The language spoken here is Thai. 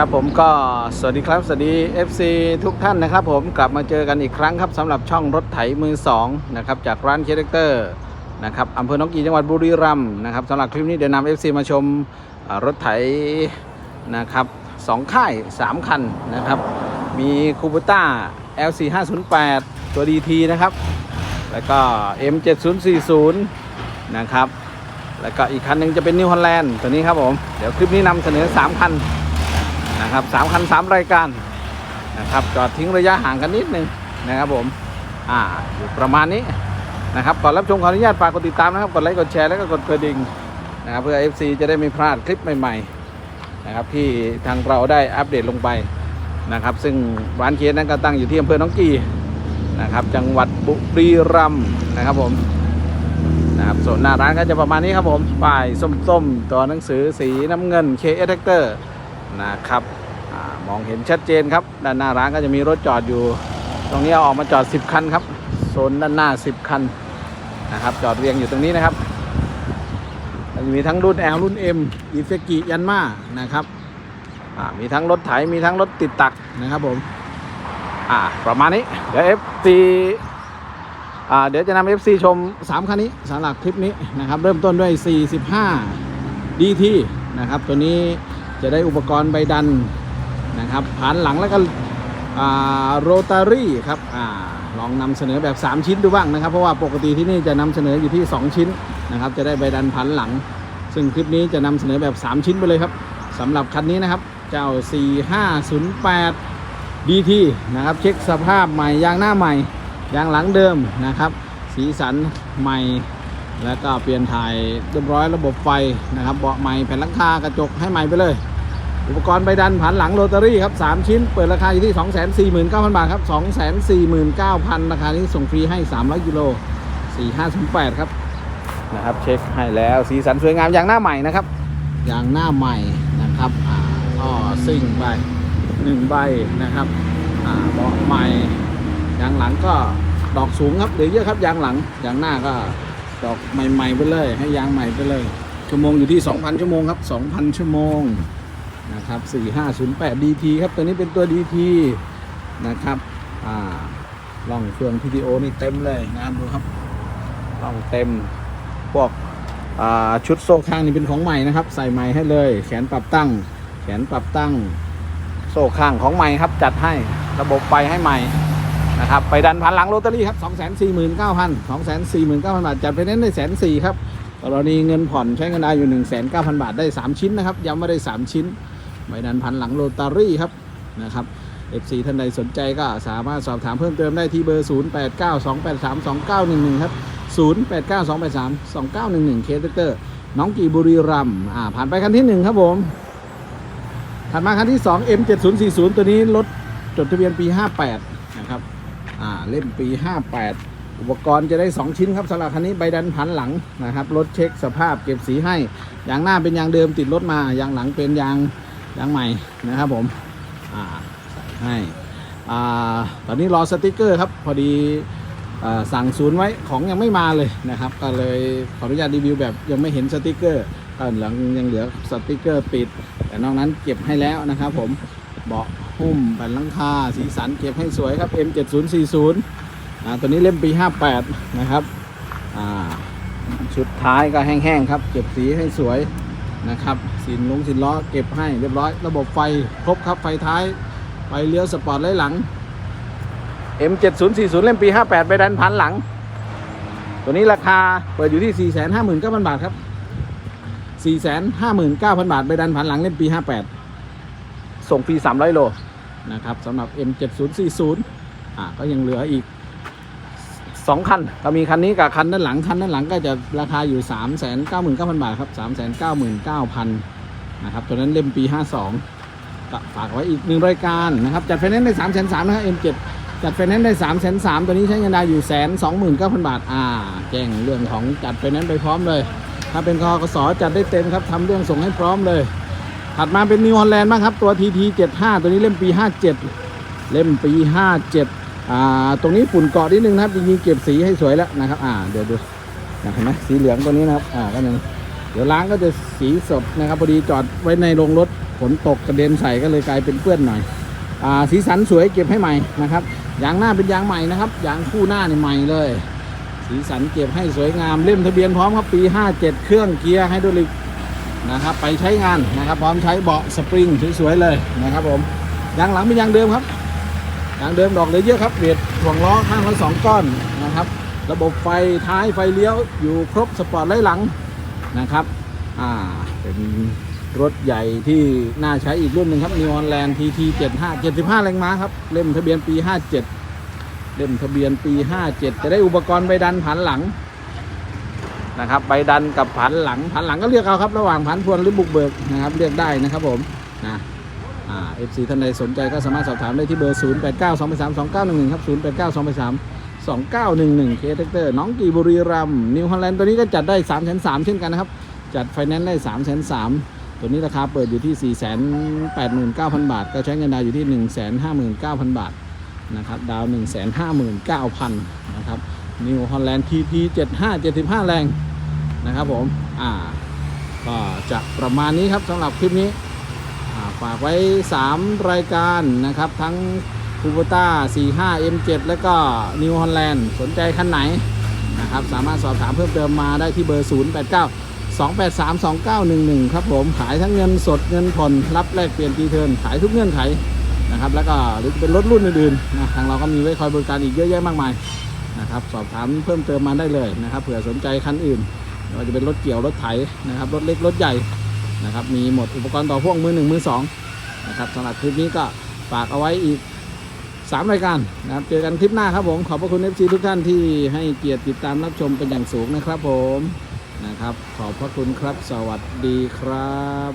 ครับผมก็สวัสดีครับ สวัสดี FC ทุกท่านนะครับ ผมกลับมาเจอกันอีกครั้งครับสำหรับช่องรถไถมือ2นะครับจากร้านเคเดเตอร์นะครับอำเภอหนองกีจังหวัดบุรีรัมย์นะครับสำหรับคลิปนี้เดี๋ยวนำ FC มาชมรถไถนะครับสองค่าย 3 คันนะครับ มีคูบูต้า LC 508 ตัว DT นะครับ แล้วก็ M 7040 นะครับแล้วก็อีกคันหนึงจะเป็นนิวฮอลแลนด์ตัวนี้ครับผม เดี๋ยวคลิปนี้นำเสนอ 3 คัน นะครับสามคันสามรายการนะครับจอดทิ้งระยะห่างกันนิดนึงนะครับผมอ่าอยู่ประมาณนี้นะครับก่อนรับชมขออนุญาตฝากกดติดตามนะครับกดไลค์กดแชร์แล้วก็กดกระดิ่งนะครับเพื่อ FC จะได้ไม่พลาดคลิปใหม่ๆนะครับที่ทางเราได้อัปเดตลงไปนะครับ ซึ่งร้านเคสนั้นก็ตั้งอยู่ที่อำเภอหนองกีนะครับจังหวัดบุรีรัมย์นะครับผมนะครับส่วนหน้าร้านก็จะประมาณนี้ครับผมป้ายส้มๆ ตัวหนังสือสีน้ำเงิน KS Tractor นะครับอมองเห็นชัดเจนครับ ด้านหน้าร้านก็จะมีรถจอดอยู่ ตรงนี้เอาออกมาจอด 10 คันครับโซนด้านหน้า 10 คันนะครับ จอดเรียงอยู่ตรงนี้นะครับจะมีทั้งรุ่น L รุ่น M อีเฟกิยันมานะครับมีทั้งรถไถมีทั้งรถติดตักนะครับผมอ่าประมาณนี้ เดี๋ยว FC อ่าเดี๋ยวจะนำ FC ชม 3 คันนี้สำหรับคลิปนี้นะครับ เริ่มต้นด้วย 45 DT นะครับ ตัวนี้ จะได้อุปกรณ์ใบดันนะครับผ่านหลังแล้วก็โรตารี่ครับอลองนำเสนอแบบ 3 ชิ้นดูบ้างนะครับ เพราะว่าปกติที่นี่จะนำเสนออยู่ที่ 2 ชิ้นนะครับ จะได้ใบดันผ่านหลัง ซึ่งคลิปนี้จะนำเสนอแบบ 3 ชิ้นไปเลยครับสำหรับคันนี้นะครับ เจ้า 4508 DT นะครับ เช็คสภาพใหม่ยางหน้าใหม่ยางหลังเดิมนะครับ สีสันใหม่ แล้วก็เปลี่ยนถ่ายเรียบร้อยระบบไฟนะครับเบาะใหม่แผ่นหลังคากระจกให้ใหม่ไปเลย อุปกรณ์ใบดันผันหลังโรตารี่ครับ3ชิ้น เปิดราคาอยู่ที่ 249,000 บาทครับ 249,000 ราคานี้ส่งฟรีให้ 300กิโล4508 ครับนะครับเช็คให้แล้วสีสันสวยงามอย่างหน้าใหม่นะครับอย่างหน้าใหม่นะครับอ่าท่อซิ่งใบหนึ่งใบนะครับอ่าเบาะใหม่ยางหลังก็ดอกสูงครับเดี๋ยวเยอะครับยางหลังยางหน้าก็ ดอกใหม่ๆไปเลย ให้ยางใหม่ไปเลย ชั่วโมงอยู่ที่ 2,000 ชั่วโมงครับ 2,000 ชั่วโมงนะครับ 4508 DT ครับ ตัวนี้เป็นตัว DT นะครับอ่าล่องเครื่อง PTO นี่เต็มเลยนะครับดูครับล่องเต็มพวกอ่าชุดโซ่ข้างนี่เป็นของใหม่นะครับ ใส่ใหม่ให้เลย แขนปรับตั้ง แขนปรับตั้ง โซ่ข้างของใหม่ครับ จัดให้ระบบไฟให้ใหม่ นะครับไปดันพันหลังโรตารี่ครับ2 4 9 0 0 0 2 4 9 0 0 0 บาทจัดไปเน้นได้แสนสี่ครับกรณีเงินผ่อนใช้เงินได้อยู่1 9 0 0 0 บาทได้ 3 ชิ้นนะครับย้ำว่าได้ 3 ชิ้นใบดันพันหลังโรตารี่ครับนะครับ FC ท่านใดสนใจก็สามารถสอบถามเพิ่มเติมได้ที่เบอร์ 0892832911 ครับ 0892832911 เคสเตอร์น้องกีบุรีรัมอ่าผ่านไปคันที่ 1 ครับผมถัดมาคันที่ 2 M7040 ตัวนี้รถจดทะเบียนปี 58 นะครับ อ่าเล่มปี 58 อุปกรณ์จะได้ 2 ชิ้นครับสำหรับคันนี้ใบดันผันหลังนะครับรถเช็คสภาพเก็บสีให้ยางหน้าเป็นยางเดิมติดรถมายางหลังเป็นยางยางใหม่นะครับผมอ่าใส่ให้อ่าตอนนี้รอสติกเกอร์ครับพอดีอ่าสั่งศูนย์ไว้ของยังไม่มาเลยนะครับ ก็เลยขออนุญาตรีวิวแบบยังไม่เห็นสติกเกอร์ก็หลังยังเหลือสติกเกอร์ปิด แต่นอกนั้นเก็บให้แล้วนะครับผมเบาะ หุ้มแผ่นหลังคาสีสันเก็บให้สวยครับ M7040 อ่าตัวนี้เล่มปี 58 นะครับชุดท้ายก็แห้งๆครับ เก็บสีให้สวยนะครับสินลงสินล้อเก็บให้เรียบร้อย ระบบไฟครบครับไฟท้าย ไฟเลี้ยวสปอร์ตไล่หลัง M7040 เล่มปี 58 ไปดันพันหลัง ตัวนี้ราคาเปิดอยู่ที่ 459,000 บาทครับ 459,000 บาท ไปดันพันหลังเล่มปี 58 ส่งฟรี300 โล นะครับสำหรับ M7040 อ่าก็ยังเหลืออีก 2 คัน ก็มีคันนี้กับคันด้านหลัง คันด้านหลังก็จะราคาอยู่ 399,000 บาทครับ 399,000นะครับตัวนั้นเล่มปี 52ก็ฝากไว้อีกหนึ่งรายการนะครับ จัดไฟแนนซ์ได้ 3 3 0 0 0นะครับ M7 จัดไฟแนนซ์ได้ 3 3 0 0 0ตัวนี้ใช้เงินได้อยู่แสนสองหมื่นเก้าพันบาท อ่า แจ้งเรื่องของจัดไฟแนนซ์ไปพร้อมเลย ถ้าเป็นคอกสจัดได้เต็มครับทำเรื่องส่งให้พร้อมเลย ถัดมาเป็นนิวฮอลแลนด์บ้างครับ ตัว TT 75 ตัวนี้เล่มปี 57 เล่มปี 57อ่าตรงนี้ฝุ่นเกาะนิดนึงนะครับจริงๆเก็บสีให้สวยแล้วนะครับอ่าเดี๋ยวดูนะเห็นไหมสีเหลืองตัวนี้นะครับอ่าก็นึงเดี๋ยวล้างก็จะสีสดนะครับพอดีจอดไว้ในโรงรถฝนตกกระเด็นใส่ก็เลยกลายเป็นเปื้อนหน่อยอ่าสีสันสวยเก็บให้ใหม่นะครับยางหน้าเป็นยางใหม่นะครับยางคู่หน้านี่ใหม่เลย สีสันเก็บให้สวยงามเล่มทะเบียนพร้อมครับปี 57 เครื่องเกียร์ไฮดรอลิก นะครับ ไปใช้งานนะครับพร้อมใช้เบาะสปริงสวยๆเลยนะครับผมยางหลังเป็นยางเดิมครับยางเดิมดอกเลยเยอะครับเบียดถ่วงล้อข้างละสองก้อนนะครับ ระบบไฟท้ายไฟเลี้ยวอยู่ครบสปอร์ตไลท์หลังนะครับอ่าเป็นรถใหญ่ที่น่าใช้อีกรุ่นหนึ่งครับ New Holland TT 75 75แรงม้าครับเล่มทะเบียนปี57เล่มทะเบียนปี57จะได้อุปกรณ์ใบดันผันหลัง นะครับใบดันกับผันหลังผันหลังก็เลือกเอาครับ ระหว่างผันพวนหรือบุกเบิกนะครับเลือกได้นะครับผมนะอ่า FC ท่านใดสนใจก็สามารถสอบถามได้ที่เบอร์ 0 8 9 2 3 2 9 1 1 ครับ 0 8 9 2 3 2911เคสเตอร์น้องกีบุรีรัมนิวฮอลแลนด์ตัวนี้ก็จัดได้3 3 0 0 0เช่นกันนะครับ จัดไฟแนนซ์ได้3 3 0 0 0ตัวนี้ราคาเปิดอยู่ที่ 489,000 บาท ก็ใช้เงินดาวอยู่ที่ 159,000 บาทนะครับดาวหนึ่งแสนห้าหมื่นเก้าพันนะครับนิวฮอลแลนด์ทีพีเจ็ดห้าเจ็ดสิบห้าแรง นะครับผมอ่าก็จะประมาณนี้ครับสำหรับคลิปนี้ฝากไว้ 3 รายการนะครับ ทั้งคูโบต้า45 M7 แล้วก็นิวฮอลแลนด์สนใจคันไหนนะครับ สามารถสอบถามเพิ่มเติมมาได้ที่เบอร์ 089 283 2911 ครับผมขายทั้งเงินสดเงินผ่อนรับแลกเปลี่ยนตีเทิร์นขายทุกเงื่อนไขนะครับ แล้วก็หรือจะเป็นรถรุ่นอื่นๆนะทางเราก็มีไว้คอยบริการอีกเยอะแยะมากมายนะครับ สอบถามเพิ่มเติมมาได้เลยนะครับเผื่อสนใจคันอื่น ไม่ว่าจะเป็นรถเกี่ยวรถไถนะครับรถเล็กรถใหญ่นะครับมีหมดอุปกรณ์ต่อพ่วงมือหนึ่งมือสองนะครับสำหรับคลิปนี้ก็ฝากเอาไว้อีก3รายการนะครับเจอกันคลิปหน้าครับผม ขอบพระคุณ FC ทุกท่านที่ให้เกียรติติดตามรับชมเป็นอย่างสูงนะครับผมนะครับ ขอบพระคุณครับ สวัสดีครับ